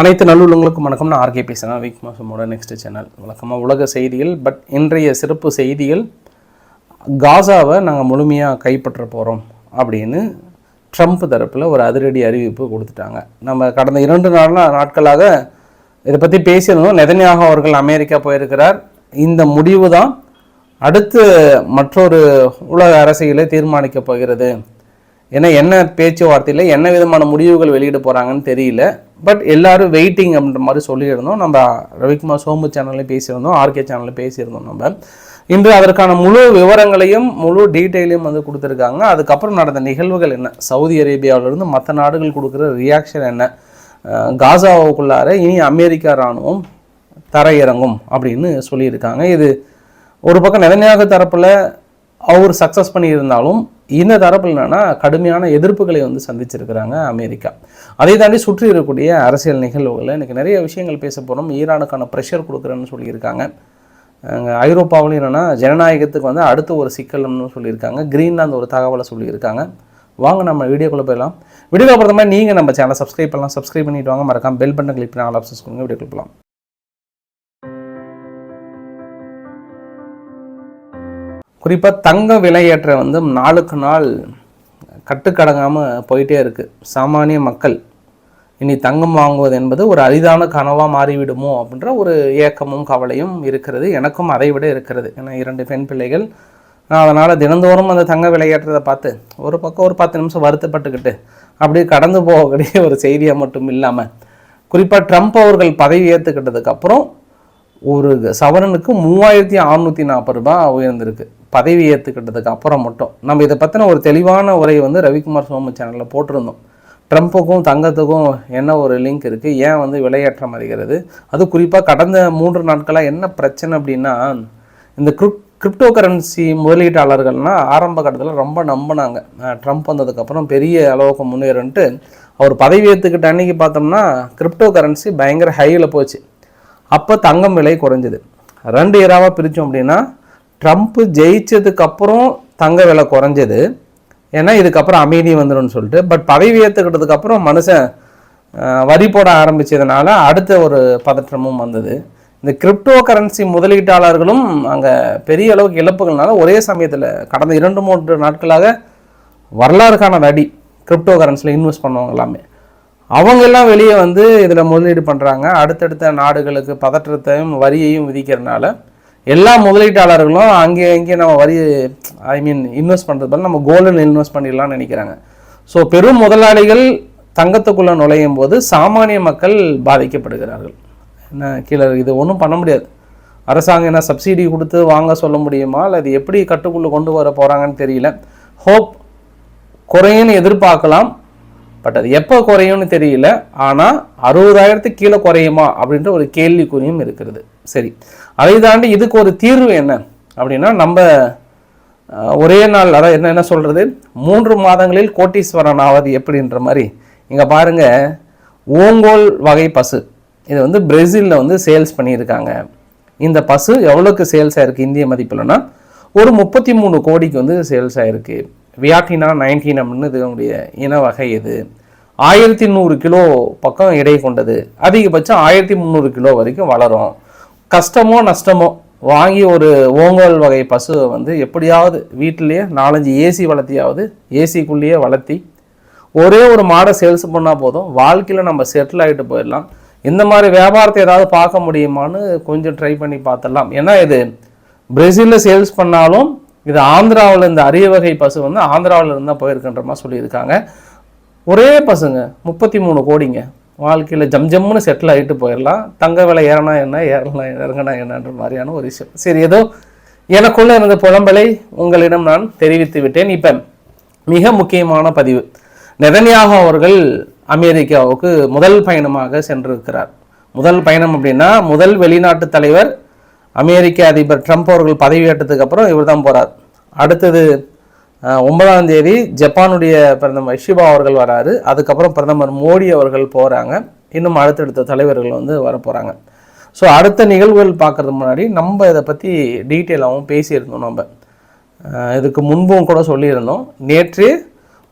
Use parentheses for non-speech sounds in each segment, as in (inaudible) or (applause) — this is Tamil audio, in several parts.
அனைத்து நல்லுள்ளங்களுக்கும் வணக்கம். நான் ஆர்கே பேசுகிறேன் வீக் மாசமோட நெக்ஸ்ட் சேனல் வழக்கமாக உலக செய்திகள் பட் இன்றைய சிறப்பு செய்திகள் காசாவை நாங்கள் முழுமையாக கைப்பற்ற போகிறோம் அப்படின்னு ட்ரம்ப் தரப்பில் ஒரு அதிரடி அறிவிப்பு கொடுத்துட்டாங்க. நம்ம கடந்த இரண்டு நாள்ல நாட்களாக இதை பற்றி பேசியிருந்தோம். நெதன்யாக அவர்கள் அமெரிக்கா போயிருக்கிறார். இந்த முடிவு தான் அடுத்து மற்றொரு உலக அரசியலை தீர்மானிக்கப் போகிறது. ஏன்னா என்ன பேச்சுவார்த்தையில் என்ன விதமான முடிவுகள் வெளியிட போகிறாங்கன்னு தெரியல. பட் எல்லாரும் வெயிட்டிங் அப்படின்ற மாதிரி சொல்லியிருந்தோம். நம்ம ரவிக்குமார் சோமு சேனல்லையும் பேசியிருந்தோம் ஆர்கே சேனலில் பேசியிருந்தோம் நம்ம. இன்று அதற்கான முழு விவரங்களையும் முழு டீட்டெயிலையும் வந்து கொடுத்துருக்காங்க. அதுக்கப்புறம் நடந்த நிகழ்வுகள் என்ன? சவுதி அரேபியாவிலிருந்து மற்ற நாடுகள் கொடுக்குற ரியாக்ஷன் என்ன? காசாவுக்குள்ளார இனி அமெரிக்கா இராணுவம் தரையிறங்கும் அப்படின்னு சொல்லியிருக்காங்க. இது ஒரு பக்கம் நிலைமையாக தரப்பில் அவர் சக்ஸஸ் பண்ணியிருந்தாலும் இந்த தரப்பில் என்னென்னா கடுமையான எதிர்ப்புகளை வந்து சந்திச்சிருக்கிறாங்க அமெரிக்கா. அதை தாண்டி சுற்றி இருக்கக்கூடிய அரசியல் நிகழ்வுகளில் எனக்கு நிறைய விஷயங்கள் பேச போகிறோம் ஈரானுக்கான ப்ரெஷர் கொடுக்குறேன்னு சொல்லியிருக்காங்க. அங்கே ஐரோப்பாவிலும் என்னென்னா ஜனநாயகத்துக்கு வந்து அடுத்த ஒரு சிக்கல்னு சொல்லியிருக்காங்க. கிரீன்லாந்து ஒரு தகவலை சொல்லியிருக்காங்க. வாங்க நம்ம வீடியோக்குள்ளே போயிடலாம். வீடியோ பொறுத்த மாதிரி நீங்கள் நம்ம சேனலை சப்ஸ்கிரைப் பண்ணலாம். சப்ஸ்கிரைப் பண்ணிட்டு வாங்க. மறக்காம பெல் பட்டன் கிளிக் பண்ணி ஆல் ஆப்ஷன்ஸ் கொடுங்க. வீடியோ போகலாம் குறிப்பாக தங்க விலையேற்ற வந்து நாளுக்கு நாள் கட்டுக்கடங்காமல் போயிட்டே இருக்குது சாமானிய மக்கள் இனி தங்கம் வாங்குவது என்பது ஒரு அரிதான கனவாக மாறிவிடுமோ அப்படின்ற ஒரு ஏக்கமும் கவலையும் இருக்கிறது. எனக்கும் அதை விட இருக்கிறது. ஏன்னா இரண்டு பெண் பிள்ளைகள். அதனால் தினந்தோறும் அந்த தங்க விளையாட்டுறதை பார்த்து ஒரு பக்கம் ஒரு பத்து நிமிஷம் வருத்தப்பட்டுக்கிட்டு அப்படியே கடந்து போகக்கூடிய ஒரு செய்தியாக மட்டும் இல்லாமல் குறிப்பாக ட்ரம்ப் அவர்கள் பதவி ஏற்றுக்கிட்டதுக்கப்புறம் ஒரு சவரனுக்கு மூவாயிரத்தி அறநூற்றி நாற்பது ரூபாய் உயர்ந்திருக்கு. பதவி ஏற்றுக்கிட்டதுக்கு அப்புறம் மட்டும். நம்ம இதை பற்றின ஒரு தெளிவான உரையை வந்து ரவிக்குமார் சோமு சேனலில் போட்டிருந்தோம். ட்ரம்ப்புக்கும் தங்கத்துக்கும் என்ன ஒரு லிங்க் இருக்குது ஏன் வந்து விலையேற்றம் அதிகிறது அது குறிப்பாக கடந்த மூன்று நாட்களாக என்ன பிரச்சனை அப்படின்னா இந்த கிரிப் கிரிப்டோ கரன்சி முதலீட்டாளர்கள்னால் ஆரம்ப கட்டத்தில் ரொம்ப நம்பினாங்க. ட்ரம்ப் வந்ததுக்கப்புறம் பெரிய அளவுக்கு முன்னேறுன்ட்டு அவர் பதவி ஏற்றுக்கிட்ட அன்னைக்கு பார்த்தோம்னா கிரிப்டோ கரன்சி பயங்கர ஹையில் போச்சு. அப்போ தங்கம் விலை குறைஞ்சிது. ரெண்டு இயராவாக பிரித்தோம் அப்படின்னா ட்ரம்ப்பு ஜெயித்ததுக்கப்புறம் தங்க விலை குறைஞ்சது. ஏன்னா இதுக்கப்புறம் அமைதி வந்துடும் சொல்லிட்டு. பட் பதவி ஏற்றுக்கிட்டதுக்கப்புறம் மனுஷன் வரி போட ஆரம்பித்ததுனால அடுத்த ஒரு பதற்றமும் வந்தது. இந்த கிரிப்டோ கரன்சி முதலீட்டாளர்களும் அங்கே பெரிய அளவுக்கு இழப்புகள்னால ஒரே சமயத்தில் கடந்த இரண்டு மூன்று நாட்களாக வரலாறுக்கான அடி கிரிப்டோ கரன்சியில் இன்வெஸ்ட் பண்ணுவாங்க எல்லாமே. அவங்கெல்லாம் வெளியே வந்து இதில் முதலீடு பண்ணுறாங்க அடுத்தடுத்த நாடுகளுக்கு பதற்றத்தையும் வரியையும் விதிக்கிறதுனால எல்லா முதலீட்டாளர்களும் அங்கே இங்கே நம்ம வரி ஐ மீன் இன்வெஸ்ட் பண்ணுறது நம்ம கோல்டில் இன்வெஸ்ட் பண்ணிடலாம்னு நினைக்கிறாங்க. ஸோ பெரும் முதலாளிகள் தங்கத்துக்குள்ளே நுழையும் போது சாமானிய மக்கள் பாதிக்கப்படுகிறார்கள். என்ன கீழே இது ஒன்றும் பண்ண முடியாது. அரசாங்கம் என்ன சப்சிடி கொடுத்து வாங்க சொல்ல முடியுமா? இல்லை அது எப்படி கட்டுக்குள்ளே கொண்டு வர போகிறாங்கன்னு தெரியல. ஹோப் குறையும்னு எதிர்பார்க்கலாம். பட் அது எப்போ குறையும்னு தெரியல. ஆனால் அறுபதாயிரத்துக்கு கீழே குறையுமா? அப்படின்ற ஒரு கேள்விக்குறியும் இருக்கிறது. சரி. அதை தாண்டி இதுக்கு ஒரு தீர்வு என்ன? அப்படின்னா நம்ம ஒரே நாள் அதாவது என்ன என்ன சொல்கிறது மூன்று மாதங்களில் கோட்டீஸ்வரன் ஆவது எப்படின்ற மாதிரி. இங்கே பாருங்க ஓங்கோல் வகை பசு. இது வந்து பிரேசிலில் வந்து சேல்ஸ் பண்ணியிருக்காங்க. இந்த பசு எவ்வளோக்கு சேல்ஸ் ஆகிருக்கு இந்திய மதிப்பில்னா ஒரு முப்பத்தி மூணு கோடிக்கு வந்து சேல்ஸ் ஆகிருக்கு வியாட்டினா நைன்டீன் அப்படின்னு இதனுடைய இன வகை இது. ஆயிரத்தி நூறு கிலோ பக்கம் எடை கொண்டது. அதிகபட்சம் ஆயிரத்தி முந்நூறு கிலோ வரைக்கும் வளரும். கஷ்டமோ நஷ்டமோ வாங்கி ஒரு ஓங்கோல் வகை பசுவை வந்து எப்படியாவது வீட்டிலேயே நாலஞ்சு ஏசி வளர்த்தியாவது ஏசிக்குள்ளேயே வளர்த்தி ஒரே ஒரு மாடை சேல்ஸ் பண்ணால் போதும். வாழ்க்கையில் நம்ம செட்டில் ஆகிட்டு போயிடலாம். இந்த மாதிரி வியாபாரத்தை ஏதாவது பார்க்க முடியுமான்னு கொஞ்சம் ட்ரை பண்ணி பார்த்துடலாம். ஏன்னா இது பிரேசிலில் சேல்ஸ் பண்ணாலும் இது ஆந்திராவில் இந்த அரிய வகை பசு வந்து ஆந்திராவில் இருந்தால் போயிருக்கின்ற மாதிரி சொல்லியிருக்காங்க. ஒரே பசுங்க முப்பத்தி மூணு கோடிங்க. வாழ்க்கையில் ஜம் ஜம்முன்னு செட்டில் ஆகிட்டு போயிடலாம் தங்க விலை ஏறனா என்ன ஏறலாம் இறங்கினா என்னன்ற மாதிரியான ஒரு விஷயம். சரி ஏதோ எனக்குள்ள இருந்த புலம்பலை உங்களிடம் நான் தெரிவித்து விட்டேன். இப்போ மிக முக்கியமான பதிவு. நெதன்யாக அவர்கள் அமெரிக்காவுக்கு முதல் பயணமாக சென்றிருக்கிறார். முதல் பயணம் அப்படின்னா முதல் வெளிநாட்டு தலைவர் அமெரிக்க அதிபர் ட்ரம்ப் அவர்கள் பதவியேற்றதுக்கு அப்புறம் இவர் தான் போகிறார் அடுத்தது ஒன்பதாம் தேதி ஜப்பானுடைய பிரதமர் இஷிபா அவர்கள் வராரு. அதுக்கப்புறம் பிரதமர் மோடி அவர்கள் போகிறாங்க இன்னும் அடுத்தடுத்த தலைவர்கள் வந்து வர போகிறாங்க ஸோ அடுத்த நிகழ்வுகள் பார்க்குறதுக்கு முன்னாடி நம்ம இதை பற்றி டீட்டெயிலாகவும் பேசியிருந்தோம் நம்ம. இதுக்கு முன்பும் கூட சொல்லியிருந்தோம். நேற்று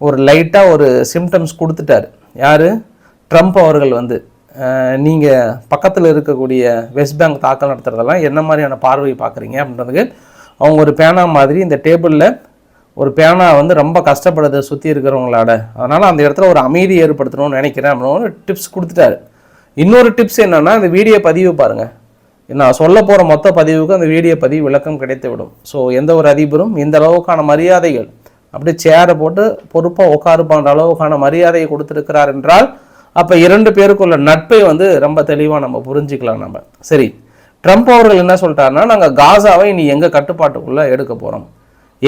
ஒரு லைட்டாக ஒரு சிம்டம்ஸ் கொடுத்துட்டாரு. யார்? ட்ரம்ப் அவர்கள் வந்து. நீங்கள் பக்கத்தில் இருக்கக்கூடிய வெஸ்ட் பேங்க் தாக்கல் நடத்துறதெல்லாம் என்ன மாதிரியான பார்வை பார்க்குறீங்க அப்படின்றதுக்கு அவங்க ஒரு பேனா மாதிரி இந்த டேபிளில் ஒரு பேனா வந்து ரொம்ப கஷ்டப்படுது சுற்றி இருக்கிறவங்களோட. அதனால் அந்த இடத்துல ஒரு அமைதி ஏற்படுத்தணும்னு நினைக்கிறேன் அப்படின்னு ஒரு டிப்ஸ் கொடுத்துட்டாரு. இன்னொரு டிப்ஸ் என்னென்னா இந்த வீடியோ பதிவு பாருங்கள் நான் சொல்ல போகிற மொத்த பதிவுக்கு அந்த வீடியோ பதிவு விளக்கம் கிடைத்து விடும் ஸோ எந்த ஒரு அதிபரும் இந்த அளவுக்கான மரியாதைகள் அப்படியே சேரை போட்டு பொறுப்பாக உட்காருப்பான்ற அளவுக்கான மரியாதையை கொடுத்துருக்கிறார் என்றால் அப்போ இரண்டு பேருக்குள்ள நட்பை வந்து ரொம்ப தெளிவாக நம்ம புரிஞ்சுக்கலாம் நம்ம. சரி ட்ரம்ப் அவர்கள் என்ன சொல்லிட்டாருன்னா நாங்கள் காசாவை இனி எங்கள் கட்டுப்பாட்டுக்குள்ளே எடுக்க போகிறோம்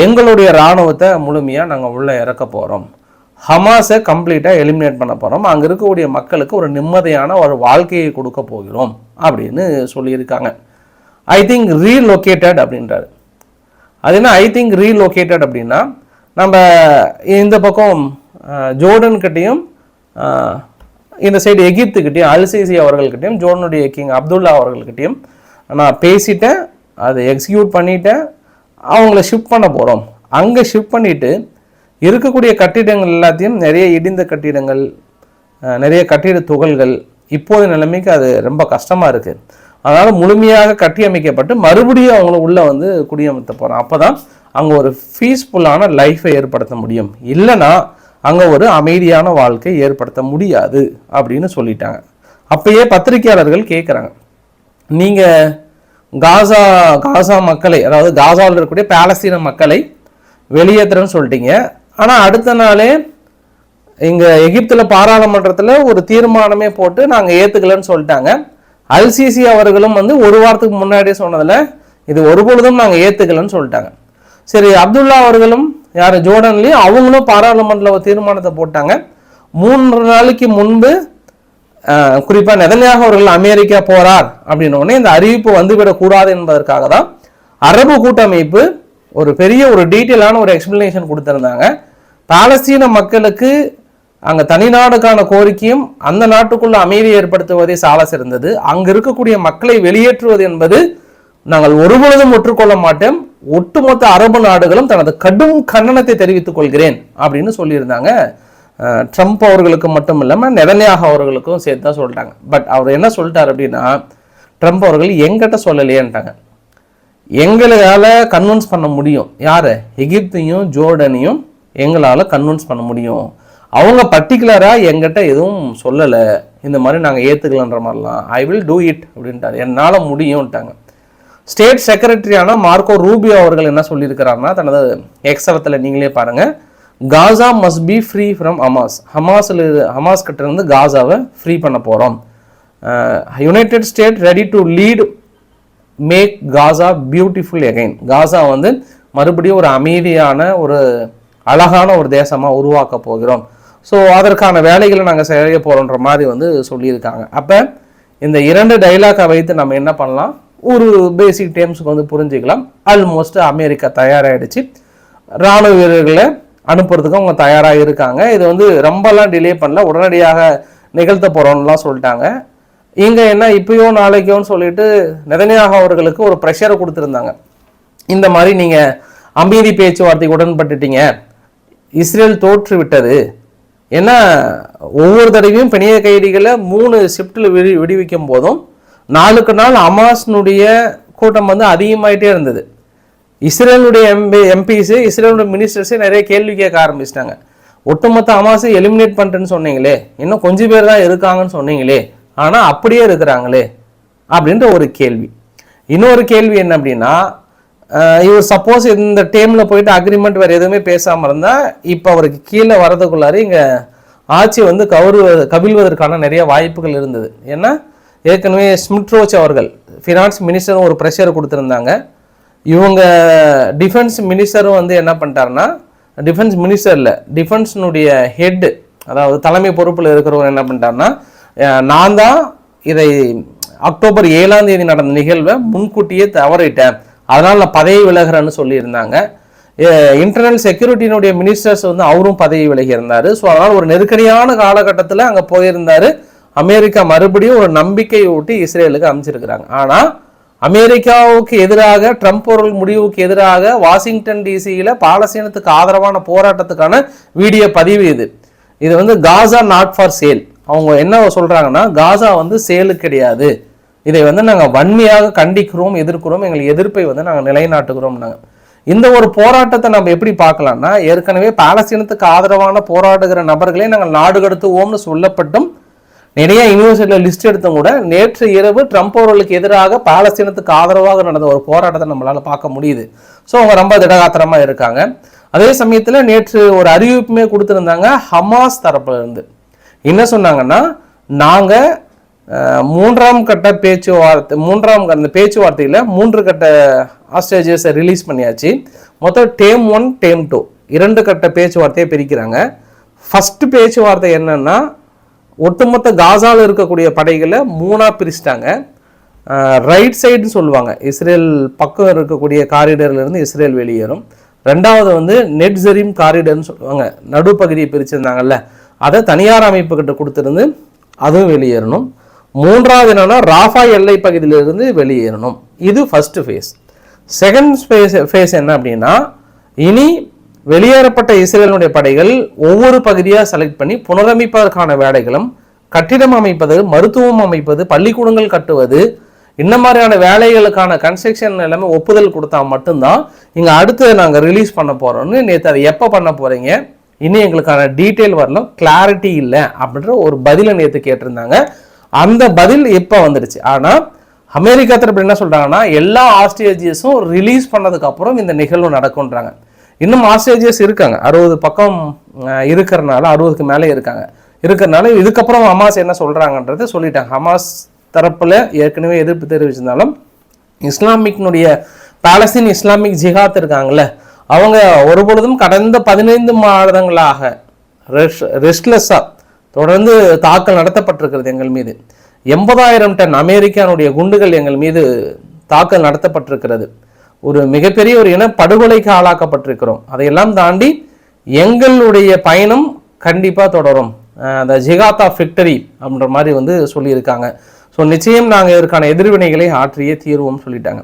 எங்களுடைய இராணுவத்தை முழுமையாக நாங்கள் உள்ளே இறக்க போகிறோம் ஹமாஸை கம்ப்ளீட்டாக எலிமினேட் பண்ண போகிறோம் அங்கே இருக்கக்கூடிய மக்களுக்கு ஒரு நிம்மதியான ஒரு வாழ்க்கையை கொடுக்க போகிறோம் அப்படின்னு சொல்லியிருக்காங்க. ஐ திங்க் ரீலொக்கேட்டட் அப்படின்றாரு. அது என்ன? ஐ திங்க் ரீலொக்கேட்டட் அப்படின்னா நம்ம இந்த பக்கம் ஜோர்டன்கிட்டையும் இந்த சைடு எகிப்துக்கிட்டையும் அல்சிசி அவர்கள்கிட்டயும் ஜோர்டனுடைய கிங் அப்துல்லா அவர்கள்கிட்டயும் நான் பேசிட்டேன். அதை எக்ஸிக்யூட் பண்ணிட்டேன். அவங்கள ஷிஃப்ட் பண்ண போகிறோம் அங்கே ஷிஃப்ட் பண்ணிவிட்டு இருக்கக்கூடிய கட்டிடங்கள் எல்லாத்தையும் நிறைய இடிந்த கட்டிடங்கள் நிறைய கட்டிட துகள்கள் இப்போது நிலைமைக்கு அது ரொம்ப கஷ்டமாக இருக்குது அதனால் முழுமையாக கட்டியமைக்கப்பட்டு மறுபடியும் அவங்கள உள்ளே வந்து குடியமர்த்த போகிறோம் அப்போ தான் அங்கே ஒரு பீஸ்ஃபுல்லான லைஃப்பை ஏற்படுத்த முடியும். இல்லைன்னா அங்கே ஒரு அமைதியான வாழ்க்கை ஏற்படுத்த முடியாது அப்படின்னு சொல்லிட்டாங்க. அப்பயே பத்திரிகையாளர்கள் கேட்குறாங்க நீங்கள் காசா காசா மக்களை அதாவது காசாவில் இருக்கக்கூடிய பாலஸ்தீன மக்களை வெளியேற்றுறேன்னு சொல்லிட்டீங்க. ஆனால் அடுத்த நாளே இங்கே எகிப்தில் பாராளுமன்றத்தில் ஒரு தீர்மானமே போட்டு நாங்கள் ஏற்றுக்கலன்னு சொல்லிட்டாங்க. அல்சிசி அவர்களும் வந்து ஒரு வாரத்துக்கு முன்னாடியே சொன்னதில் இது ஒருபொழுதும் நாங்கள் ஏற்றுக்கலன்னு சொல்லிட்டாங்க. சரி அப்துல்லா அவர்களும் யார் ஜோர்டன்லேயும் அவங்களும் பாராளுமன்றத்தில் ஒரு தீர்மானத்தை போட்டாங்க. மூன்று நாளைக்கு முன்பு குறிப்பாக நெதன்யாக அவர்கள் அமெரிக்கா போகிறார் அப்படின்னோடனே இந்த அறிவிப்பு வந்துவிடக்கூடாது என்பதற்காக தான் அரபு கூட்டமைப்பு ஒரு பெரிய ஒரு டீட்டெயிலான ஒரு எக்ஸ்பிளனேஷன் கொடுத்துருந்தாங்க. பாலஸ்தீன மக்களுக்கு அங்கே தனி நாடுக்கான கோரிக்கையும் அந்த நாட்டுக்குள்ள அமைதியை ஏற்படுத்துவதே சால சிறந்தது அங்கே இருக்கக்கூடிய மக்களை வெளியேற்றுவது என்பது நாங்கள் ஒருபொழுதும் ஒற்றுக்கொள்ள மாட்டோம். ஒட்டுமொத்த அரபு நாடுகளும் தனது கடும் கண்டனத்தை தெரிவித்துக் கொள்கிறேன் அப்படின்னு சொல்லியிருந்தாங்க. ட்ரம்ப் அவர்களுக்கு மட்டும் இல்லாமல் நெதன்யாக அவர்களுக்கும் சேர்த்து தான் சொல்லிட்டாங்க. பட் அவர் என்ன சொல்லிட்டார் அப்படின்னா ட்ரம்ப் அவர்கள் எங்கிட்ட சொல்லலையேன்ட்டாங்க. எங்களால் கன்வின்ஸ் பண்ண முடியும். யார்? எகிப்தையும் ஜோர்டனையும் எங்களால் கன்வின்ஸ் பண்ண முடியும். அவங்க பர்டிகுலராக எங்கிட்ட எதுவும் சொல்லலை. இந்த மாதிரி நாங்கள் ஏற்றுக்கலன்ற மாதிரிலாம். ஐ வில் டூ இட் அப்படின்ட்டார். என்னால் முடியும்ட்டாங்க. ஸ்டேட் செக்ரட்டரியான மார்க்கோ ரூபியோ அவர்கள் என்ன சொல்லியிருக்கிறாருன்னா தனது எக்ஸவத்தில் நீங்களே பாருங்கள் Gaza must be free from Hamas ஹமாஸில் Hamas கிட்டேருந்து காசாவை ஃப்ரீ பண்ண போகிறோம் united state ready to lead make Gaza beautiful again Gaza வந்து மறுபடியும் ஒரு அமைதியான ஒரு அழகான ஒரு தேசமாக உருவாக்க போகிறோம். ஸோ அதற்கான வேலைகளை நாங்கள் செய்ய போகிறோன்ற மாதிரி வந்து சொல்லியிருக்காங்க. அப்போ இந்த இரண்டு டைலாக்கை வைத்து நம்ம என்ன பண்ணலாம்? ஒரு பேசிக் டேர்ம்ஸுக்கு வந்து புரிஞ்சுக்கலாம். ஆல்மோஸ்ட் அமெரிக்கா தயாராகிடுச்சு ராணுவ வீரர்களை அனுப்புறதுக்கு அவங்க தயாராக இருக்காங்க. இது வந்து ரொம்பலாம் டிலே பண்ணல. உடனடியாக நிகழ்த்த போகிறோம்லாம் சொல்லிட்டாங்க. இங்கே என்ன இப்பயோ நாளைக்கோன்னு சொல்லிட்டு நெதனியாக அவர்களுக்கு ஒரு ப்ரெஷரை கொடுத்துருந்தாங்க. இந்த மாதிரி நீங்கள் அமைதி பேச்சுவார்த்தைக்கு உடன்பட்டுட்டீங்க. இஸ்ரேல் தோற்று விட்டது. ஏன்னா ஒவ்வொரு தடவையும் பிணைய கைதிகளை மூணு ஷிஃப்டில் விடி விடுவிக்கும் போதும் நாளுக்கு நாள் அமாஸ்னுடைய கூட்டம் வந்து அதிகமாயிட்டே இருந்தது. இஸ்ரேலுடைய எம்பி எம்பிஸு இஸ்ரேலுடைய மினிஸ்டர்ஸே நிறைய கேள்வி கேட்க ஆரம்பிச்சிட்டாங்க. ஒட்டுமொத்த அமாஸை எலிமினேட் பண்ணுறேன்னு சொன்னீங்களே இன்னும் கொஞ்சம் பேர் தான் இருக்காங்கன்னு சொன்னீங்களே ஆனால் அப்படியே இருக்கிறாங்களே அப்படின்ற ஒரு கேள்வி. இன்னொரு கேள்வி என்ன அப்படின்னா இவர் சப்போஸ் இந்த டைமில் போயிட்டு அக்ரிமெண்ட் வேறு எதுவுமே பேசாமல் இருந்தால் இப்போ அவருக்கு கீழே வரதுக்குள்ளார இங்கே ஆட்சி வந்து கவரு கவிழ்வதற்கான நிறைய வாய்ப்புகள் இருந்தது. ஏன்னா ஏற்கனவே ஸ்மிட்ரோச் அவர்கள் ஃபினான்ஸ் மினிஸ்டரும் ஒரு ப்ரெஷர் கொடுத்துருந்தாங்க. இவங்க டிஃபென்ஸ் மினிஸ்டரும் வந்து என்ன பண்ணிட்டாருன்னா டிஃபென்ஸ் மினிஸ்டரில் டிஃபென்ஸினுடைய ஹெட்டு அதாவது தலைமை பொறுப்பில் இருக்கிறவங்க என்ன பண்ணிட்டாருன்னா நான் தான் இதை அக்டோபர் ஏழாம் தேதி நடந்த நிகழ்வை முன்கூட்டியே தவறிட்டேன். அதனால் நான் பதவி விலகிறேன்னு சொல்லியிருந்தாங்க. இன்டர்னல் செக்யூரிட்டியினுடைய மினிஸ்டர்ஸ் வந்து அவரும் பதவி விலகி இருந்தார் ஸோ அதனால் ஒரு நெருக்கடியான காலகட்டத்தில் அங்கே போயிருந்தார். அமெரிக்கா மறுபடியும் ஒரு நம்பிக்கையை ஊட்டி இஸ்ரேலுக்கு அமைச்சிருக்கிறாங்க ஆனால் அமெரிக்காவுக்கு எதிராக ட்ரம்ப் அவர்கள் முடிவுக்கு எதிராக வாஷிங்டன் டிசியில் பாலஸ்தீனத்துக்கு ஆதரவான போராட்டத்துக்கான வீடியோ பதிவு இது. இது வந்து காசா நாட் ஃபார் சேல் அவங்க என்ன சொல்கிறாங்கன்னா காசா வந்து சேலு கிடையாது. இதை வந்து நாங்கள் வன்மையாக கண்டிக்கிறோம் எதிர்க்கிறோம் எங்கள் எதிர்ப்பை வந்து நாங்கள் நிலைநாட்டுகிறோம்னாங்க. இந்த ஒரு போராட்டத்தை நம்ம எப்படி பார்க்கலாம்னா ஏற்கனவே பாலஸ்தீனத்துக்கு ஆதரவான போராடுகிற நபர்களே நாங்கள் நாடு கடத்துவோம்னு சொல்லப்பட்டும் நிறைய யூனிவர்சிட்டியில் லிஸ்ட் எடுத்தும் கூட நேற்று இரவு ட்ரம்ப் அவர்களுக்கு எதிராக பாலஸ்தீனத்துக்கு ஆதரவாக நடந்த ஒரு போராட்டத்தை நம்மளால் பார்க்க முடியுது. ஸோ அவங்க ரொம்ப திடகாத்திரமாக இருக்காங்க. அதே சமயத்தில் நேற்று ஒரு அறிவிப்புமே கொடுத்துருந்தாங்க ஹமாஸ் தரப்புலேருந்து என்ன சொன்னாங்கன்னா நாங்கள் மூன்றாம் கட்ட பேச்சுவார்த்தை மூன்றாம் அந்த பேச்சுவார்த்தையில் மூன்று கட்ட ஆஸ்ட்ரேஜியஸை ரிலீஸ் பண்ணியாச்சு. மொத்தம் டேம் ஒன் டேம் டூ இரண்டு கட்ட பேச்சுவார்த்தையை பிரிக்கிறாங்க. ஃபஸ்ட்டு பேச்சுவார்த்தை என்னன்னா ஒட்டுமொத்த காசாவில் இருக்கக்கூடிய படைகளை மூணாக பிரிச்சிட்டாங்க. ரைட் சைடுன்னு சொல்லுவாங்க. இஸ்ரேல் பக்கம் இருக்கக்கூடிய காரிடர்லேருந்து இஸ்ரேல் வெளியேறும். ரெண்டாவது வந்து நெட் ஜெரீம் காரிடர்னு சொல்லுவாங்க. நடுப்பகுதியை பிரிச்சிருந்தாங்கல்ல அதை தனியார் அமைப்புக்கிட்ட கொடுத்துருந்து அதுவும் வெளியேறணும். மூன்றாவது என்னென்னா ராஃபா எல்லை பகுதியிலிருந்து வெளியேறணும். இது first phase second phase phase என்ன அப்படின்னா இனி வெளியேறப்பட்ட இஸ்ரேலுடைய படைகள் ஒவ்வொரு பகுதியாக செலக்ட் பண்ணி புனரமைப்பதற்கான வேலைகளும் கட்டிடம் அமைப்பது மருத்துவம் அமைப்பது பள்ளிக்கூடங்கள் கட்டுவது இந்த மாதிரியான வேலைகளுக்கான கன்ஸ்ட்ரக்ஷன் எல்லாமே ஒப்புதல் கொடுத்தா மட்டும்தான் இங்கே அடுத்து நாங்கள் ரிலீஸ் பண்ண போகிறோம்னு நேற்று அதை எப்போ பண்ண போகிறீங்க இன்னும் எங்களுக்கான டீட்டெயில் வரலாம் கிளாரிட்டி இல்லை அப்படின்ற ஒரு பதிலை நேற்று கேட்டிருந்தாங்க. அந்த பதில் இப்போ வந்துடுச்சு. ஆனால் அமெரிக்கா தரப்பு என்ன சொல்கிறாங்கன்னா எல்லா ஆஸ்ட்ரேஜியஸும் ரிலீஸ் பண்ணதுக்கப்புறம் இந்த நிகழ்வு நடக்கும்ன்றாங்க. இன்னும் ஆஸ்ட்ரேஜியஸ் இருக்காங்க. அறுபது பக்கம் இருக்கிறனால அறுபதுக்கு மேலே இருக்காங்க. இருக்கிறனால இதுக்கப்புறம் ஹமாஸ் என்ன சொல்கிறாங்கன்றத சொல்லிட்டாங்க. ஹமாஸ் தரப்பில் ஏற்கனவே எதிர்ப்பு தெரிவிச்சிருந்தாலும் இஸ்லாமிக்னுடைய பாலஸ்தீன் இஸ்லாமிக் ஜிஹாத் இருக்காங்கல்ல அவங்க ஒருபொழுதும் கடந்த பதினைந்து மாதங்களாக ரெஸ்ட்லெஸ்ஸாக தொடர்ந்து தாக்கல் நடத்தப்பட்டிருக்கிறது எங்கள் மீது. எண்பதாயிரம் டன் அமெரிக்கானுடைய குண்டுகள் எங்கள் மீது தாக்கல் நடத்தப்பட்டிருக்கிறது. ஒரு மிகப்பெரிய ஒரு இன படுகொலைக்கு ஆளாக்கப்பட்டிருக்கிறோம். அதையெல்லாம் தாண்டி எங்களுடைய பயணம் கண்டிப்பாக தொடரும். அந்த ஜிகாத் ஆஃப் விக்டரி அப்படின்ற மாதிரி வந்து சொல்லியிருக்காங்க. ஸோ நிச்சயம் நாங்கள் இதற்கான எதிர்வினைகளை ஆற்றியே தீர்வோம் சொல்லிட்டாங்க.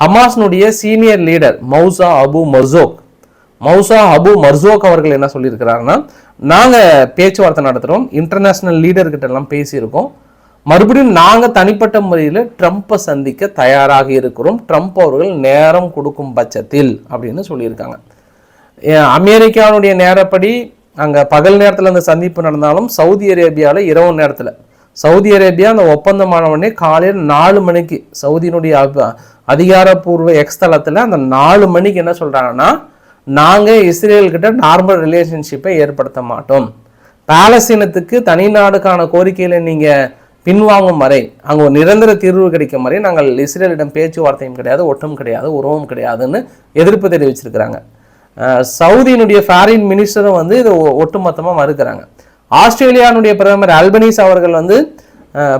ஹமாஸ்னுடைய senior leader Mousa Abu Marzouk Mousa Abu Marzouk அவர்கள் என்ன சொல்லியிருக்கிறாருன்னா நாங்கள் பேச்சுவார்த்தை நடத்துகிறோம் இன்டர்நேஷ்னல் லீடர்கிட்ட எல்லாம் பேசியிருக்கோம். மறுபடியும் நாங்கள் தனிப்பட்ட முறையில் ட்ரம்ப்பை சந்திக்க தயாராக இருக்கிறோம். ட்ரம்ப் அவர்கள் நேரம் கொடுக்கும் பட்சத்தில் அப்படின்னு சொல்லியிருக்காங்க. அமெரிக்காவுடைய நேரப்படி அங்கே பகல் நேரத்தில் அந்த சந்திப்பு நடந்தாலும் சவுதி அரேபியாவில் இரவு நேரத்தில். சவுதி அரேபியா அந்த ஒப்பந்தமானவனே காலையில் நாலு மணிக்கு சவுதியினுடைய அதிகாரப்பூர்வ எக்ஸ் தளத்தில் அந்த நாலு மணிக்கு என்ன சொல்கிறாங்கன்னா நாங்கள் இஸ்ரேல்கிட்ட நார்மல் ரிலேஷன்ஷிப்பை ஏற்படுத்த மாட்டோம். பாலஸ்தீனத்துக்கு தனி நாடுக்கான கோரிக்கையில் நீங்கள் பின்வாங்கும் வரை அங்கே ஒரு நிரந்தர தீர்வு கிடைக்கும் வரை நாங்கள் இஸ்ரேலிடம் பேச்சுவார்த்தையும் கிடையாது ஒட்டும் கிடையாது உறவும் கிடையாதுன்னு எதிர்ப்பு தெரிவிச்சிருக்கிறாங்க. சவுதியினுடைய ஃபாரின் மினிஸ்டரும் வந்து இதை ஒ- மறுக்கிறாங்க. ஆஸ்திரேலியானுடைய பிரதமர் அல்பனீஸ் அவர்கள் வந்து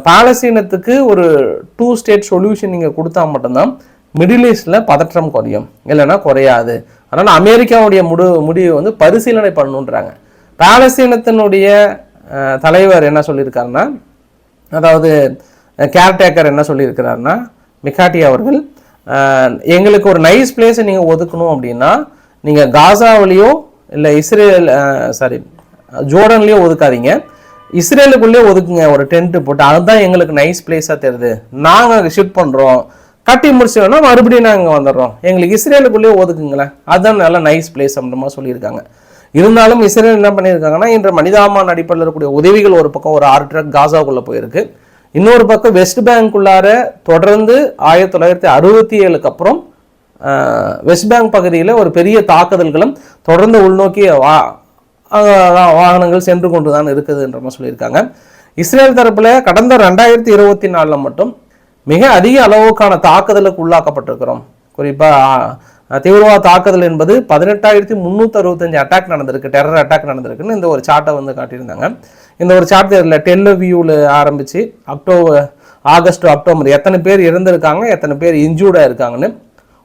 பாலஸ்தீனத்துக்கு ஒரு டூ ஸ்டேட் சொல்யூஷன் நீங்கள் கொடுத்தா மட்டும்தான் மிடில் ஈஸ்டில் பதற்றம் குறையும். இல்லைன்னா குறையாது. அதனால் அமெரிக்காவுடைய முடு முடிவை வந்து பரிசீலனை பண்ணணுன்றாங்க. பாலஸ்தீனத்தினுடைய தலைவர் என்ன சொல்லியிருக்காருன்னா அதாவது கேர்டேக்கர் என்ன சொல்லியிருக்கிறாருன்னா மிகாட்டி அவர்கள் எங்களுக்கு ஒரு நைஸ் பிளேஸை நீங்கள் ஒதுக்கணும் அப்படின்னா நீங்கள் காசாவிலேயோ இல்லை இஸ்ரேல் சாரி ஜோர்டன்லேயோ ஒதுக்காதீங்க. இஸ்ரேலுக்குள்ளேயே ஒதுக்குங்க ஒரு டென்ட் போட்டு. அதுதான் எங்களுக்கு நைஸ் பிளேஸாக தெரியுது. நாங்கள் ஷிஃப்ட் பண்ணுறோம் கட்டி முடிச்சோன்னா மறுபடியும் நாங்கள் வந்துடுறோம். எங்களுக்கு இஸ்ரேலுக்குள்ளேயே ஒதுக்குங்களேன். அதுதான் நல்லா நைஸ் பிளேஸ் அப்படின்ற மாதிரி சொல்லியிருக்காங்க. இருந்தாலும் இஸ்ரேல் என்ன பண்ணியிருக்காங்கன்னா இன்று மனிதாமான் அடிப்படையில் இருக்கக்கூடிய உதவிகள் ஒரு பக்கம் ஒரு ஆறு ட்ரக் காசாவுக்குள்ளே போயிருக்கு. இன்னொரு பக்கம் வெஸ்ட் பேங்க்குள்ளார தொடர்ந்து ஆயிரத்தி தொள்ளாயிரத்தி அறுபத்தி ஏழுக்கு அப்புறம் வெஸ்ட் பேங்க் பகுதியில் ஒரு பெரிய தாக்குதல்களும் தொடர்ந்து உள்நோக்கி வா வாகனங்கள் சென்று கொண்டு தான் இருக்குதுன்ற மாதிரி சொல்லியிருக்காங்க. இஸ்ரேல் தரப்பில் கடந்த ரெண்டாயிரத்தி இருபத்தி நாலில் மட்டும் மிக அதிக அளவுக்கான தாக்குதலுக்கு உள்ளாக்கப்பட்டிருக்கிறோம். குறிப்பாக தீவிரவாத தாக்குதல் என்பது பதினெட்டாயிரத்தி முந்நூற்றி அறுபத்தஞ்சு அட்டாக் நடந்திருக்கு டெரர் அட்டாக் நடந்திருக்குன்னு இந்த ஒரு சார்ட்டை வந்து காட்டியிருந்தாங்க. இந்த ஒரு சார்ட் இதில் டெல்லவியூவில் ஆரம்பித்து அக்டோபர் ஆகஸ்ட் அக்டோபர் எத்தனை பேர் இறந்திருக்காங்க எத்தனை பேர் இன்ஜூர்டாக இருக்காங்கன்னு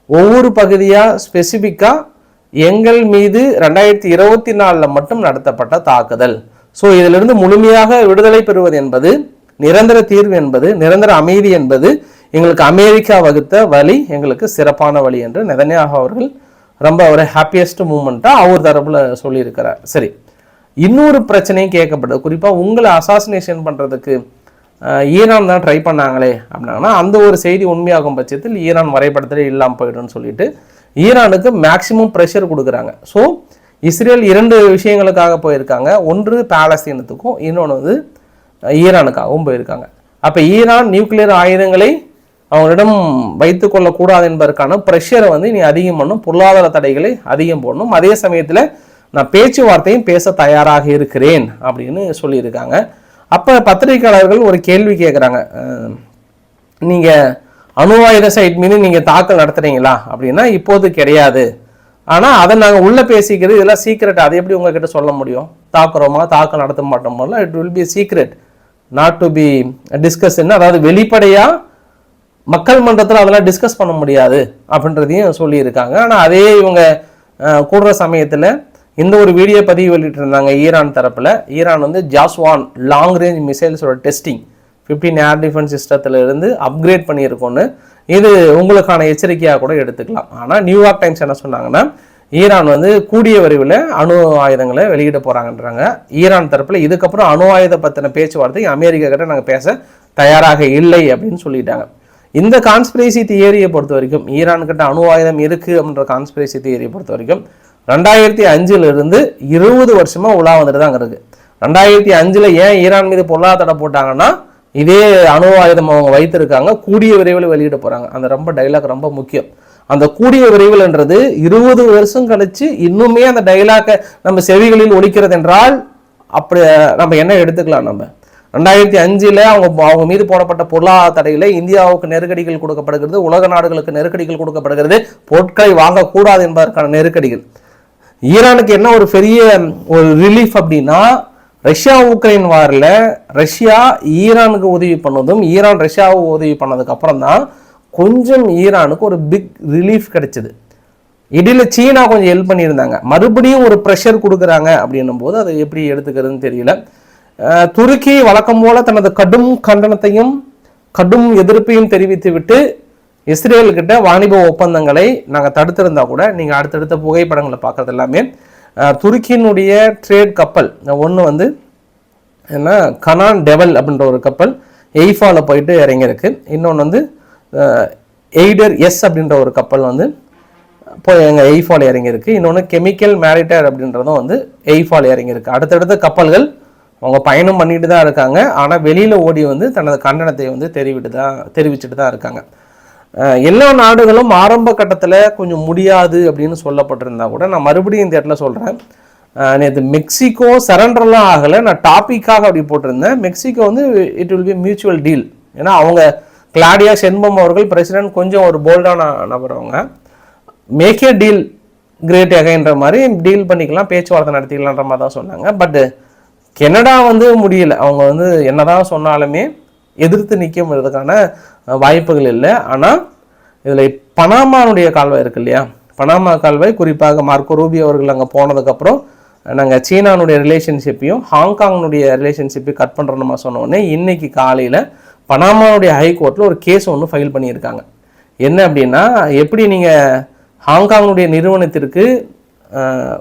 ஒவ்வொரு பகுதியாக ஸ்பெசிஃபிக்காக எங்கள் மீது ரெண்டாயிரத்தி இருபத்தி நாலில் மட்டும் நடத்தப்பட்ட தாக்குதல். ஸோ இதிலிருந்து முழுமையாக விடுதலை பெறுவது என்பது நிரந்தர தீர்வு என்பது நிரந்தர அமைதி என்பது எங்களுக்கு அமெரிக்கா வகுத்த வழி எங்களுக்கு சிறப்பான வழி என்று நெதன்யாக அவர்கள் ரொம்ப ஒரு ஹாப்பியஸ்ட் மூமெண்ட்டாக அவர் தரப்பில் சொல்லியிருக்கிறார். சரி இன்னொரு பிரச்சனையும் கேட்கப்படுது. குறிப்பாக உங்களை அசாசினேஷன் பண்ணுறதுக்கு ஈரான் தான் ட்ரை பண்ணாங்களே அப்படின்னா அந்த ஒரு செய்தி உண்மையாகும் பட்சத்தில் ஈரான் வரைபடத்திலே இல்லாமல் போயிடும்னு சொல்லிட்டு ஈரானுக்கு மேக்சிமம் ப்ரெஷர் கொடுக்குறாங்க. ஸோ இஸ்ரேல் இரண்டு விஷயங்களுக்காக போயிருக்காங்க. ஒன்று பாலஸ்தீனத்துக்கும் இன்னொன்று வந்து ஈரானுக்காகவும் போயிருக்காங்க. அப்போ ஈரான் நியூக்ளியர் ஆயுதங்களை அவங்களிடம் வைத்து கொள்ளக்கூடாது என்பதற்கான ப்ரெஷரை வந்து நீ அதிகம் பண்ணும் பொருளாதார தடைகளை அதிகம் போடணும் அதே சமயத்தில் நான் பேச்சுவார்த்தையும் பேச தயாராக இருக்கிறேன் அப்படின்னு சொல்லியிருக்காங்க. அப்போ பத்திரிகையாளர்கள் ஒரு கேள்வி கேட்குறாங்க நீங்கள் அணுவாயுத சைட் மீது நீங்கள் தாக்கல் நடத்துறீங்களா? அப்படின்னா இப்போது கிடையாது. ஆனால் அதை நாங்கள் உள்ளே பேசிக்கிறது இதெல்லாம் சீக்ரெட் அதை எப்படி உங்ககிட்ட சொல்ல முடியும்? தாக்குறோமா? தாக்கல் நடத்த மாட்டோமோல it will be secret not to be discuss அதாவது வெளிப்படையாக மக்கள் மன்றத்தில் அதெல்லாம் டிஸ்கஸ் பண்ண முடியாது அப்படின்றதையும் சொல்லியிருக்காங்க. ஆனால் அதே இவங்க கூடுற சமயத்தில் இந்த ஒரு வீடியோ பதிவு வெளியிட்டு இருந்தாங்க ஈரான் தரப்பில். ஈரான் வந்து ஜாஸ்வான் லாங் ரேஞ்ச் மிசைல்ஸோட டெஸ்டிங் 15 ஏர் டிஃபென்ஸ் சிஸ்டத்தில் இருந்து அப்கிரேட் பண்ணியிருக்கோன்னு இது உங்களுக்கான எச்சரிக்கையாக கூட எடுத்துக்கலாம். ஆனால் நியூயார்க் டைம்ஸ் என்ன சொன்னாங்கன்னா ஈரான் வந்து கூடிய விரைவில் அணு ஆயுதங்களை வெளியிட போகிறாங்கன்றாங்க ஈரான் தரப்பில் இதுக்கப்புறம் அணு ஆயுத பற்றின பேச்சுவார்த்தை அமெரிக்கா கிட்ட நாங்கள் பேச தயாராக இல்லை அப்படின்னு சொல்லிட்டாங்க. இந்த கான்ஸ்பிரேசி தியரியை பொறுத்த வரைக்கும் ஈரான் கிட்ட அணு ஆயுதம் இருக்குது அப்படின்ற கான்ஸ்பிரேசி தியரியை பொறுத்த வரைக்கும் ரெண்டாயிரத்தி அஞ்சிலிருந்து இருபது வருஷமாக உலா வந்துட்டு தான் இருக்குது ரெண்டாயிரத்தி அஞ்சில் ஏன் ஈரான் மீது பொருளாதார தடை போட்டாங்கன்னா இதே அணு ஆயுதம் அவங்க வைத்திருக்காங்க. கூடிய விரைவில் வெளியிட போகிறாங்க அந்த ரொம்ப டைலாக் ரொம்ப முக்கியம். அந்த கூடிய விரைவில்ன்றது இருபது வருஷம் கழித்து இன்னுமே அந்த டைலாக்கை நம்ம செவிகளில் ஒழிக்கிறது என்றால் அப்படி நம்ம என்ன எடுத்துக்கலாம் நம்ம? ரெண்டாயிரத்தி அஞ்சில் அவங்க அவங்க மீது போடப்பட்ட பொருளாதார தடையில் இந்தியாவுக்கு நெருக்கடிகள் கொடுக்கப்படுகிறது உலக நாடுகளுக்கு நெருக்கடிகள் கொடுக்கப்படுகிறது. பொருட்களை வாங்கக்கூடாது என்பதற்கான நெருக்கடிகள். ஈரானுக்கு என்ன ஒரு பெரிய ஒரு ரிலீஃப் அப்படின்னா ரஷ்யா உக்ரைன் வாரில் ரஷ்யா ஈரானுக்கு உதவி பண்ணதும் ஈரான் ரஷ்யாவுக்கு உதவி பண்ணதுக்கு அப்புறம் தான் கொஞ்சம் ஈரானுக்கு ஒரு பிக் ரிலீஃப் கிடைச்சது. இடையில சீனா கொஞ்சம் ஹெல்ப் பண்ணியிருந்தாங்க. மறுபடியும் ஒரு ப்ரெஷர் கொடுக்குறாங்க அப்படின்னும் போது அதை எப்படி எடுத்துக்கிறதுன்னு தெரியல. துருக்கி வழக்கம் போல தனது கடும் கண்டனத்தையும் கடும் எதிர்ப்பையும் தெரிவித்துவிட்டு இஸ்ரேல்கிட்ட வாணிப ஒப்பந்தங்களை நாங்கள் தடுத்திருந்தா கூட நீங்கள் அடுத்தடுத்த புகைப்படங்களை பார்க்கறது எல்லாமே துருக்கியினுடைய ட்ரேட் கப்பல் ஒன்று வந்து என்ன கனான் டெவல் அப்படின்ற ஒரு கப்பல் எய்ஃபாவில் போயிட்டு இறங்கியிருக்கு. இன்னொன்று வந்து எய்டர் எஸ் அப்படின்ற ஒரு கப்பல் வந்து போய் எங்கள் எய்ஃபால் இறங்கியிருக்கு. இன்னொன்று கெமிக்கல் மேரிட்டர் அப்படின்றதும் வந்து எய்ஃபால் இறங்கியிருக்கு. அடுத்தடுத்த கப்பல்கள் அவங்க பயணம் பண்ணிட்டு தான் இருக்காங்க. ஆனால் வெளியில் ஓடி வந்து தனது கண்டனத்தை வந்து தெரிவிட்டு தான் தெரிவிச்சுட்டு தான் இருக்காங்க. எல்லா நாடுகளும் ஆரம்ப கட்டத்தில் கொஞ்சம் முடியாது அப்படின்னு சொல்லப்பட்டிருந்தா கூட நான் மறுபடியும் இந்த இடத்துல சொல்கிறேன் நேற்று மெக்சிகோ சரண்டர்லாம் ஆகலை. நான் டாப்பிக்காக அப்படி போட்டிருந்தேன். மெக்சிகோ வந்து it will be mutual deal ஏன்னா அவங்க கிளாடியா செண்பம் அவர்கள் பிரசிடென்ட் கொஞ்சம் ஒரு போல்டான நபர் அவங்க. மேக் ஏ டீல் கிரேட் எகைன்ற மாதிரி டீல் பண்ணிக்கலாம் பேச்சுவார்த்தை நடத்திக்கலான்ற மாதிரி தான் சொன்னாங்க. பட்டு கெனடா வந்து முடியல. அவங்க வந்து என்னதான் சொன்னாலுமே எதிர்த்து நிற்க முடியறதுக்கான வாய்ப்புகள் இல்லை. ஆனால் இதில் பனாமானுடைய கால்வாய் இருக்கு இல்லையா? பனாமா கால்வாய் குறிப்பாக மார்க்கோ ரூபி அவர்கள் அங்கே போனதுக்கப்புறம் நாங்கள் சீனானுடைய ரிலேஷன்ஷிப்பையும் ஹாங்காங்னுடைய ரிலேஷன்ஷிப்பையும் கட் பண்ணுறோமா சொன்ன உடனே இன்னைக்கு காலையில் பனாமாவுடைய ஹைகோர்ட்டில் ஒரு கேஸ் ஒன்று ஃபைல் பண்ணியிருக்காங்க. என்ன அப்படின்னா எப்படி நீங்கள் ஹாங்காங்னுடைய நிறுவனத்திற்கு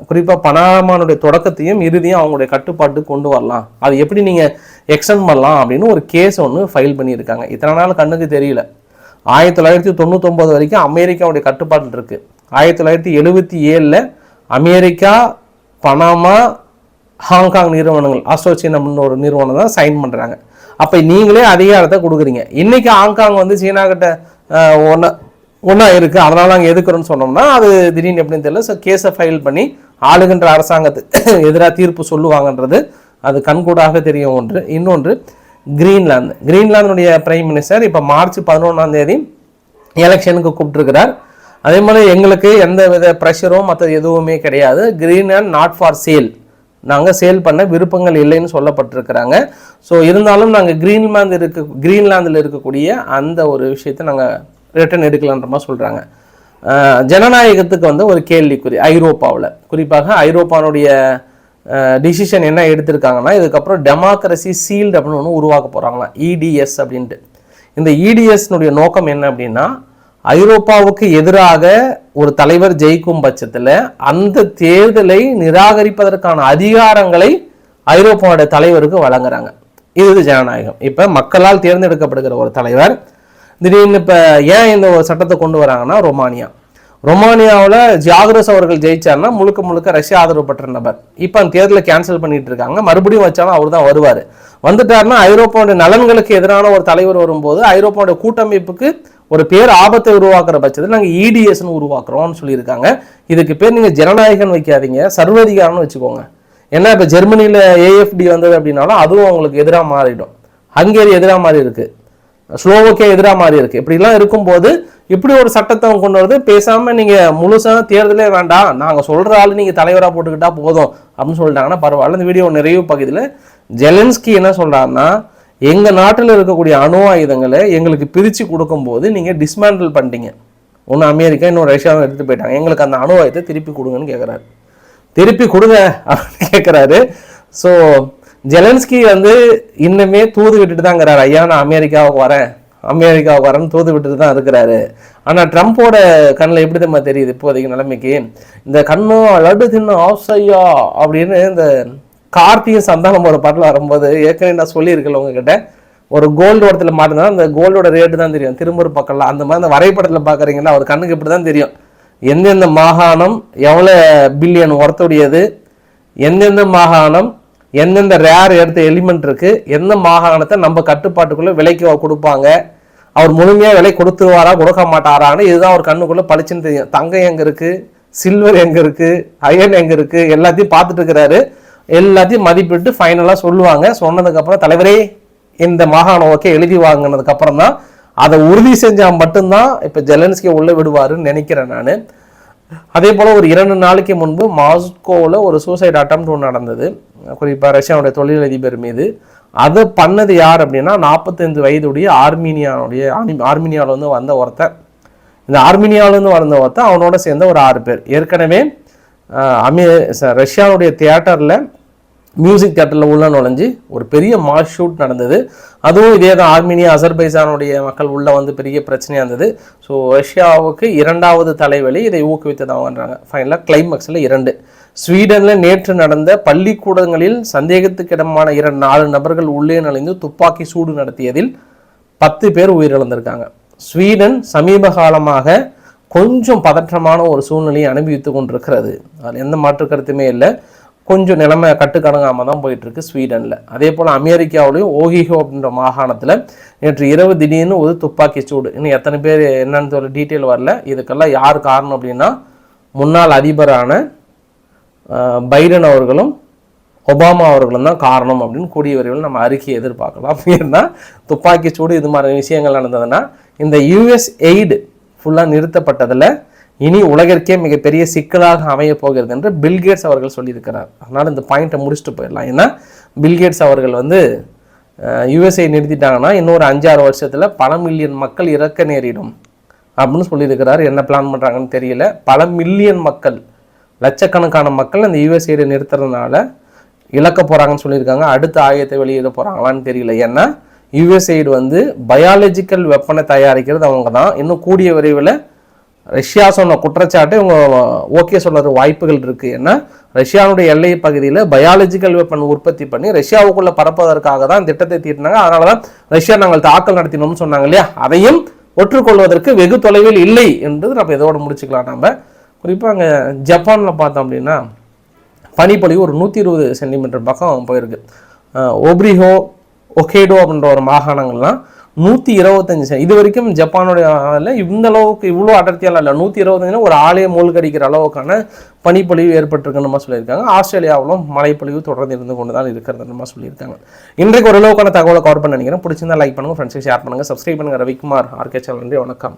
குறிப்பாக பனாமானுடைய தொடக்கத்தையும் இறுதியும் அவங்களுடைய கட்டுப்பாட்டு கொண்டு வரலாம். அது எப்படி நீங்கள் எக்ஸ்டெண்ட் பண்ணலாம் அப்படின்னு ஒரு கேஸ் ஒன்று ஃபைல் பண்ணியிருக்காங்க. இத்தனை நாள் கண்ணுக்கு தெரியல. ஆயிரத்தி தொள்ளாயிரத்தி தொண்ணூத்தொம்பது வரைக்கும் அமெரிக்காவுடைய கட்டுப்பாட்டில் இருக்குது ஆயிரத்தி தொள்ளாயிரத்தி எழுபத்தி ஏழில் அமெரிக்கா பனாமா ஹாங்காங் நிறுவனங்கள் அசோசியேஷன் ஒரு நிறுவனம் தான் சைன் பண்ணுறாங்க அப்போ நீங்களே அதிகாரத்தை கொடுக்குறீங்க. இன்னைக்கு ஹாங்காங் வந்து சீனா கிட்ட ஒன்றா ஒன்றா இருக்குது அதனால் நாங்கள் எதுக்குறோன்னு சொன்னோம்னா அது திடீர்னு எப்படின்னு தெரியல. ஸோ கேஸை ஃபைல் பண்ணி ஆளுகின்ற அரசாங்கத்துக்கு (coughs) எதிராக தீர்ப்பு சொல்லுவாங்கன்றது அது கண்கூடாக தெரியும் ஒன்று. இன்னொன்று கிரீன்லாந்து கிரீன்லாந்துடைய பிரைம் மினிஸ்டர் இப்போ மார்ச் பதினொன்றாம் தேதி எலெக்ஷனுக்கு கூப்பிட்டுருக்கிறார். அதே மாதிரி எங்களுக்கு எந்த வித ப்ரெஷரும் மற்ற எதுவுமே கிடையாது. கிரீன்லாண்ட் நாட் ஃபார் சேல் நாங்கள் சேல் பண்ண விருப்பங்கள் இல்லைன்னு சொல்லப்பட்டிருக்கிறாங்க. ஸோ இருந்தாலும் நாங்கள் கிரீன்லாந்து இருக்க கிரீன்லாந்தில் இருக்கக்கூடிய அந்த ஒரு விஷயத்தை நாங்கள் ரிட்டர்ன் எடுக்கலான்ற மாதிரி சொல்கிறாங்க ஜனநாயகத்துக்கு வந்து ஒரு கேள்விக்குறி ஐரோப்பாவில். குறிப்பாக ஐரோப்பானுடைய டிசிஷன் என்ன எடுத்திருக்காங்கன்னா இதுக்கப்புறம் டெமோக்ரஸி சீல்டு அப்படின்னு ஒன்று உருவாக்க போகிறாங்களாம் இடிஎஸ் அப்படின்ட்டு. இந்த இடிஎஸ்னுடைய நோக்கம் என்ன அப்படின்னா ஐரோப்பாவுக்கு எதிராக ஒரு தலைவர் ஜெயிக்கும் பட்சத்தில் அந்த தேர்தலை நிராகரிப்பதற்கான அதிகாரங்களை ஐரோப்பாவோட தலைவருக்கு வழங்குறாங்க. இது ஜனநாயகம். இப்போ மக்களால் தேர்ந்தெடுக்கப்படுகிற ஒரு தலைவர் திடீர்னு இப்போ ஏன் இந்த ஒரு சட்டத்தை கொண்டு வராங்கன்னா ரொமானியா. ரொமானியாவில் ஜாகிரஸ் அவர்கள் ஜெயிச்சார்னா முழுக்க முழுக்க ரஷ்யா ஆதரவு பெற்ற நபர். இப்போ அந்த தேர்தலை கேன்சல் பண்ணிட்டு இருக்காங்க. மறுபடியும் வச்சாலும் அவர் தான் வருவார். வந்துட்டார்னா ஐரோப்பாவுடைய நலன்களுக்கு எதிரான ஒரு தலைவர் வரும்போது ஐரோப்பாவுடைய கூட்டமைப்புக்கு ஒரு பேர் ஆபத்தை உருவாக்குற பட்சத்தில் நாங்கள் இடிஎஸ்னு உருவாக்குறோம்னு சொல்லியிருக்காங்க. இதுக்கு பேர் நீங்கள் ஜனநாயகன் வைக்காதீங்க. சர்வதிகாரம்னு வச்சுக்கோங்க. ஏன்னா இப்போ ஜெர்மனியில் ஏஎஃப்டி வந்தது அப்படின்னாலும் அதுவும் அவங்களுக்கு எதிராக மாறிடும். ஹங்கேரி எதிராக மாறி இருக்குது ஸ்லோவோக்கே எதிராக மாறி இருக்கு. இப்படிலாம் இருக்கும்போது இப்படி ஒரு சட்டத்தை அவங்க கொண்டு வருது பேசாம நீங்க முழுசா தேர்தலே வேண்டாம். நாங்க சொல்ற ஆள் நீங்க தலைவரா போட்டுக்கிட்டா போதும் அப்படின்னு சொல்லிட்டாங்கன்னா பரவாயில்ல. இந்த வீடியோ நிறைவு பகுதியில் ஜெலன்ஸ்கி என்ன சொல்றாருன்னா எங்க நாட்டில் இருக்கக்கூடிய அணு ஆயுதங்களை எங்களுக்கு பிரிச்சு கொடுக்கும்போது நீங்க டிஸ்மேண்டில் பண்ணிட்டீங்க. ஒன்று அமெரிக்கா இன்னொரு ரஷ்யாவும் எடுத்துட்டு போயிட்டாங்க. எங்களுக்கு அந்த அணு ஆயுதத்தை திருப்பி கொடுங்கன்னு கேட்குறாரு திருப்பி கொடுங்க அப்படின்னு கேட்குறாரு ஸோ ஜெலன்ஸ்கி வந்து இன்னுமே தூது விட்டுட்டு தான் இருக்கிறார். ஐயா நான் அமெரிக்காவுக்கு வரேன். அமெரிக்காவுக்கு வரேன்னு தூது விட்டுட்டு தான் இருக்கிறாரு. ஆனால் ட்ரம்ப்போட கண்ணில் எப்படி தெரியுமா தெரியுது இப்போதைக்கு நிலைமைக்கு? இந்த கண்ணும் லட்டு தின்னும் ஆஃப் ஐயா அப்படின்னு இந்த கார்த்தியும் சந்தானம் ஒரு பாட்டில் வரும்போது ஏற்கனவே நான் சொல்லியிருக்கல உங்ககிட்ட. ஒரு கோல்டு இடத்துல மாட்டினா அந்த கோல்டோட ரேட்டு தான் தெரியும். திரும்பூர் பக்கம்லாம் அந்த மாதிரி அந்த வரைபடத்தில் பார்க்குறீங்கன்னா அவர் கண்ணுக்கு இப்படி தான் தெரியும். எந்தெந்த மாகாணம் எவ்வளோ பில்லியன் ஒர்த்துடையது எந்தெந்த மாகாணம் எந்தெந்த ரேர் எடுத்த எலிமெண்ட் இருக்குது எந்த மாகாணத்தை நம்ம கட்டுப்பாட்டுக்குள்ளே விலைக்கு கொடுப்பாங்க. அவர் முழுமையாக விலை கொடுத்துருவாரா கொடுக்க மாட்டாரான்னு இதுதான் அவர் கண்ணுக்குள்ளே பளிச்சுன்னு தெரியும். தங்கம் எங்கே இருக்குது சில்வர் எங்கே இருக்குது அயன் எங்கே இருக்குது எல்லாத்தையும் பார்த்துட்டு இருக்கிறாரு. எல்லாத்தையும் மதிப்பிட்டு ஃபைனலாக சொல்லுவாங்க. சொன்னதுக்கப்புறம் தலைவரே இந்த மாகாணம் ஓகே எழுதி வாங்கினதுக்கப்புறம் தான் அதை உறுதி செஞ்சால் மட்டும்தான் இப்போ ஜெலன்ஸ்கி உள்ளே விடுவாருன்னு நினைக்கிறேன் நான். அதே போல் ஒரு இரண்டு நாளைக்கு முன்பு மாஸ்கோவில் ஒரு சூசைட் அட்டம் ஒன்று நடந்தது. குறிப்பாக ரஷ்யாவுடைய தொழிலதிபர் மீது. அதை பண்ணது யார் அப்படின்னா நாற்பத்தைந்து வயதுடைய ஆர்மீனியாவுடைய ஆர்மீனியாவில் வந்து வந்த ஒருத்தர். இந்த ஆர்மீனியாவிலேருந்து வந்த ஒருத்தர் அவனோட சேர்ந்த ஒரு ஆறு பேர். ஏற்கனவே அமே ரஷ்யாவுடைய தியேட்டரில் மியூசிக் தேட்டரில் உள்ள நுழைஞ்சு ஒரு பெரிய மாஸ் ஷூட் நடந்தது. அதுவும் இதே தான் ஆர்மீனியா அசர்பைசானுடைய மக்கள் உள்ளே வந்து பெரிய பிரச்சனையாக இருந்தது. ஸோ ரஷ்யாவுக்கு இரண்டாவது தலைவலி இதை ஊக்குவித்ததாகன்றாங்க. ஃபைனலாக கிளைமேக்ஸில் இரண்டு. ஸ்வீடனில் நேற்று நடந்த பள்ளிக்கூடங்களில் சந்தேகத்துக்கிடமான இரண்டு நாலு நபர்கள் உள்ளே நுழைந்து துப்பாக்கி சூடு நடத்தியதில் பத்து பேர் உயிரிழந்திருக்காங்க. ஸ்வீடன் சமீப காலமாக கொஞ்சம் பதற்றமான ஒரு சூழ்நிலையை அனுபவித்து கொண்டிருக்கிறது. அதில் எந்த மாற்று கருத்துமே இல்லை. கொஞ்சம் நிலைமை கட்டுக்கடங்காமல் தான் போயிட்டுருக்கு ஸ்வீடனில். அதே போல் அமெரிக்காவிலையும் ஓஹிஹோ அப்படின்ற மாகாணத்தில் நேற்று இரவு திடீர்னு ஒரு துப்பாக்கி சூடு. இன்னும் எத்தனை பேர் என்னன்னு சொல்ல டீட்டெயில் வரல. இதுக்கெல்லாம் யார் காரணம் அப்படின்னா முன்னாள் அதிபரான பைடன் அவர்களும் ஒபாமா அவர்களும் தான் காரணம் அப்படின்னு கூடிய விரைவில் நம்ம அறிக்கையை எதிர்பார்க்கலாம். ஏன்னா துப்பாக்கி சூடு இது மாதிரி விஷயங்கள் நடந்ததுன்னா இந்த யூஎஸ் எய்டு ஃபுல்லாக நிறுத்தப்பட்டதில் இனி உலகிற்கே மிகப்பெரிய சிக்கலாக அமைய போகிறது என்று பில்கேட்ஸ் அவர்கள் சொல்லியிருக்கிறார். அதனால் இந்த பாயிண்ட்டை முடிச்சுட்டு போயிடலாம். ஏன்னா பில்கேட்ஸ் அவர்கள் வந்து யுஎஸ்ஐ நிறுத்திட்டாங்கன்னா இன்னொரு அஞ்சாறு வருஷத்தில் பல மில்லியன் மக்கள் இறக்க நேரிடும் அப்படின்னு சொல்லியிருக்கிறார். என்ன பிளான் பண்ணுறாங்கன்னு தெரியல. பல மில்லியன் மக்கள் லட்சக்கணக்கான மக்கள் அந்த யுஎஸ்ஐயை நிறுத்துறதுனால இழக்க போகிறாங்கன்னு சொல்லியிருக்காங்க. அடுத்த ஆயத்தை வெளியிட போகிறாங்களான்னு தெரியல. ஏன்னா யுஎஸ்ஐடு வந்து பயாலஜிக்கல் வெப்பனை தயாரிக்கிறது அவங்க தான் இன்னும் கூடிய விரைவில் ரஷ்யா சொன்ன குற்றச்சாட்டு இவங்க ஓகே சொல்கிற வாய்ப்புகள் இருக்குது ஏன்னா ரஷ்யாவுடைய எல்லை பகுதியில் பயாலஜிக்கல் வெப்பன் உற்பத்தி பண்ணி ரஷ்யாவுக்குள்ளே பரப்பதற்காக தான் திட்டத்தை தீட்டினாங்க. அதனால தான் ரஷ்யா நாங்கள் தாக்கல் நடத்தினோம்னு சொன்னாங்க இல்லையா? அதையும் ஒற்றுக்கொள்வதற்கு வெகு தொலைவில் இல்லை என்றது நம்ம இதோடு முடிச்சுக்கலாம். நம்ம குறிப்பாக அங்கே ஜப்பானில் பார்த்தோம் அப்படின்னா பனிப்பொழிவு ஒரு நூற்றி இருபது சென்டிமீட்டர் பக்கம் போயிருக்கு. ஒப்ரிஹோ ஒகேடோ அப்படின்ற ஒரு மாகாணங்கள்லாம் நூற்றி இருபத்தஞ்சு இது வரைக்கும் ஜப்பானுடைய இந்த அளவுக்கு இவ்வளோ அடர்த்தியெல்லாம் இல்லை. நூற்றி இருபத்தஞ்சுனா ஒரு ஆலய மூழ்கடிக்கிற அளவுக்கான பனிப்பொழிவு ஏற்பட்டிருக்குன்னு சொல்லியிருக்காங்க. ஆஸ்திரேலியாவிலும் மழைப்பொழிவு தொடர்ந்து இருந்து கொண்டு தான் இருக்கிறது சொல்லியிருக்காங்க. இன்றைக்கு ஓரளவுக்கான தகவலை கவர் பண்ண நினைக்கிறேன். பிடிச்சிருந்தா லைக் பண்ணுங்கள் ஃப்ரெண்ட்ஸுக்கு ஷேர் பண்ணுங்கள் சப்ஸ்கிரைப் பண்ணுங்கள் ரவிக்குமார் ஆர்கே சேனல் வணக்கம்.